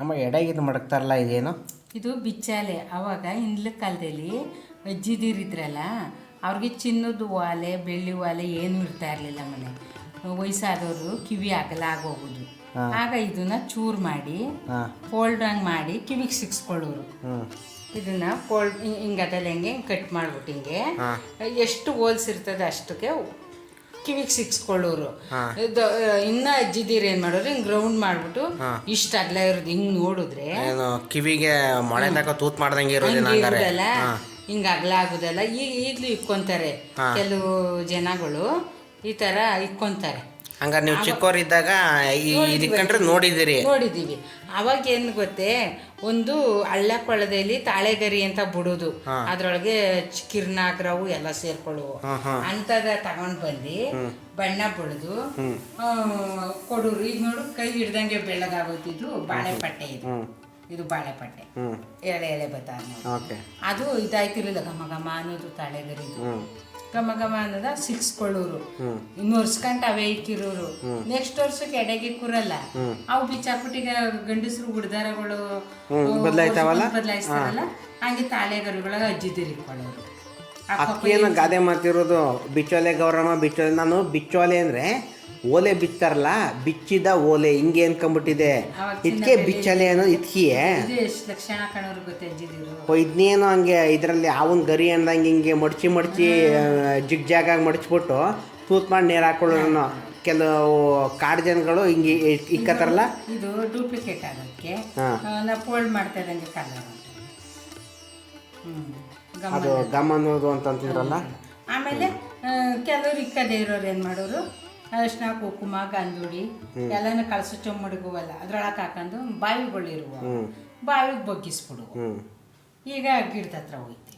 ಅಮ್ಮ ಎಡಗಿದ್ದು ಮಡಗ್ತಾರಲ್ಲ ಇದೇನು? ಇದು ಬಿಚ್ಚಾಲೆ ಅವಾಗ ಹಿಂದ್ಲ ಕಾಲದಲ್ಲಿ ಅಜ್ಜಿದಿರಿದ್ರಲ್ಲ ಅವ್ರಿಗೆ ಚಿನ್ನದ ವಾಲೆ ಬೆಳ್ಳಿ ವಾಲೆ ಏನೂ ಇರ್ತಾ ಇರಲಿಲ್ಲ ಮನೆ. ವಯಸ್ಸಾದವರು ಕಿವಿ ಹಾಕಲ್ಲ ಆಗೋಗುದು. ಆಗ ಇದನ್ನ ಚೂರ್ ಮಾಡಿ ಫೋಲ್ಡ್ ಹಂಗೆ ಮಾಡಿ ಕಿವಿಗೆ ಸಿಕ್ಸ್ಕೊಳ್ಳೋರು. ಇದನ್ನ ಫೋಲ್ಡ್ ಹಿಂಗದಲ್ಲಿ ಹೆಂಗೆ ಕಟ್ ಮಾಡ್ಬಿಟ್ಟು ಹಿಂಗೆ. ಎಷ್ಟು ಹೋಲ್ಸಿರ್ತದೆ ಅಷ್ಟಕ್ಕೆ ಕಿವಿಗೆ ಸಿಕ್ಸ್ಕೊಳ್ಳೋರು. ಇದು ಇನ್ನ ಅಜ್ಜಿದೀರ್ ಏನ್ ಮಾಡೋರು ಹಿಂಗ್ ಗ್ರೌಂಡ್ ಮಾಡ್ಬಿಟ್ಟು. ಇಷ್ಟ ಅಗ್ಲ ಇರೋದು ಹಿಂಗ್ ನೋಡಿದ್ರೆ ಏನು ಕಿವಿಗೆ ಮೊಳೆ ತಕ ತೂತ್ ಮಾಡ್ದಂಗೆ ಇರೋದಿಲ್ಲ ಹಿಂಗ ಹಂಗಾರೆ. ಇರೋದಲ್ಲ? ಹಾಂ. ಹಿಂಗೆ ಅಗಲ ಆಗೋದಲ್ಲ. ಈಗ ಈಗ್ಲೂ ಇಕ್ಕೊಂತಾರೆ. ಕೆಲವು ಜನಗಳು ಈ ತರ ಇಕ್ಕೊಂತಾರೆ. ಹಂಗಾರೆ ನೀವು ಚಿಕ್ಕವರಿದ್ದಾಗ ನೋಡಿದಿರಿ. ನೋಡಿದ್ದೀರಿ ನೋಡಿದ್ದೀವಿ ಅವಾಗ ಏನು ಗೊತ್ತೇ ಒಂದು ಹಳ್ಳ ಕೊಳದಲ್ಲಿ ತಾಳೆಗರಿ ಅಂತ ಬಿಡೋದು. ಅದ್ರೊಳಗೆ ಕಿರ್ನಾಗ್ರವು ಎಲ್ಲ ಸೇರ್ಕೊಳ್ಳುವು. ಅಂಥದ ತಗೊಂಡ್ ಬಂದು ಬಣ್ಣ ಬಿಡುದು. ಕೊಡೋರು ಈಗ ನೋಡು ಕೈ ಹಿಡ್ದಂಗೆ ಬೆಳ್ಳಗಾಗೋತಿದ್ದು ಬಾಳೆಪಟ್ಟೆ ಇದು. ಇದು ಬಾಳೆಪಟ್ಟೆ. ಎಳೆ ಎಳೆ ಬತ್ತ ಅದು ಇದಾಯ್ತಿರ್ಲಿಲ್ಲ ಘಮ ಘಮ ಅನ್ನೋದು ತಾಳೆಗರಿದು. ಹ್ಞೂ ಘಮ ಅನ್ನೋದ ಸಿಕ್ಸ್ಕೊಳ್ಳೋರು. ಹ್ಞೂ ಇನ್ನು ವರ್ಷಕಂಟ ಅವೇ ಇಕ್ಕಿರೋರು. ನೆಕ್ಸ್ಟ್ ವರ್ಷಕ್ಕೆ ಎಡೆಗೆ ಕೂರಲ್ಲ. ಅವು ಬಿಚ್ಚಾಕ್ಬಿಟ್ಟಿಗೆ ಗಂಡಸರು ಗುಡ್ದಾರಗಳು? ಬದಲಾಯಿಸ್ತಾರಲ್ಲ? ಹಂಗೆ ಅಜ್ಜಿ ಅಜ್ಜಿದಿರು ಇಟ್ಕೊಳ್ಳೋರು ಅಕ್ಕಿಯನ್ನು ಗಾದೆ ಮಾತಿರೋದು ಬಿಚ್ಚೋಲೆ ಗೌರಮ್ಮ ಬಿಚ್ಚೋಲೆ ನಾನು ಬಿಚ್ಚೋಲೆ ಅಂದರೆ ಓಲೆ ಬಿತ್ತಾರಲ್ಲ ಬಿಚ್ಚಿದ ಓಲೆ ಹಿಂಗೆ ಅನ್ಕೊಂಬಿಟ್ಟಿದೆ ಅವಾಗ ಇದಕ್ಕೆ ಬಿಚ್ಚಲೆ ಅನ್ನೋದು ಇದಕ್ಕಿಯೇ ಲಕ್ಷಣ ಕಾಣೋರು ಗೊತ್ತೆ ಅಜ್ಜಿದಿರು ಇದನ್ನೇನು ಹಂಗೆ ಇದರಲ್ಲಿ ಅವನ ಗರಿ ಅಂದಂಗೆ ಹಿಂಗೆ ಮಡ್ಚಿ ಮಡ್ಚಿ ಜಿಗ್ ಜಾಗಾಗಿ ಮಡ್ಚ್ಬಿಟ್ಟು ತೂತ್ ಮಾಡಿ ನೀರು ಹಾಕೊಳ್ಳೋಣ ಕೆಲವು ಕಾಡು ಜನಗಳು ಹಿಂಗೆ ಇಕ್ಕತ್ತಾರಲ್ಲ ಇದು ಡೂಪ್ಲಿಕೇಟ್ ಆಗೋಕ್ಕೆ. ನಾವು ಫೋಲ್ಡ್ ಮಾಡ್ತಾ ಇದ್ದಂಗೆ ಕಲರ್ ಅದು ಗಮ್ ಅನ್ನೋದು ಅಂತಂತಿದ್ರಲ್ಲ ಆಮೇಲೆ ಕೆಲವ್ರು ಇಕ್ಕದೇ ಇರೋರು ಏನು ಮಾಡೋರು? ಅರಿಶಿನ ಕುಕುಮ ಗಂಧುಡಿ ಎಲ್ಲನೂ ಕಳಸು ಚೊಮ್ಮಡಿಗುವಲ್ಲ ಅದ್ರೊಳಗೆ ಹಾಕೊಂಡು ಬಾವಿಗಳಿರುವ ಬಾವಿಗೆ ಬಗ್ಗಿಸ್ಬಿಡು ಈಗ ಗಿಡದ ಹತ್ರ ಹೋಯ್ತಿ.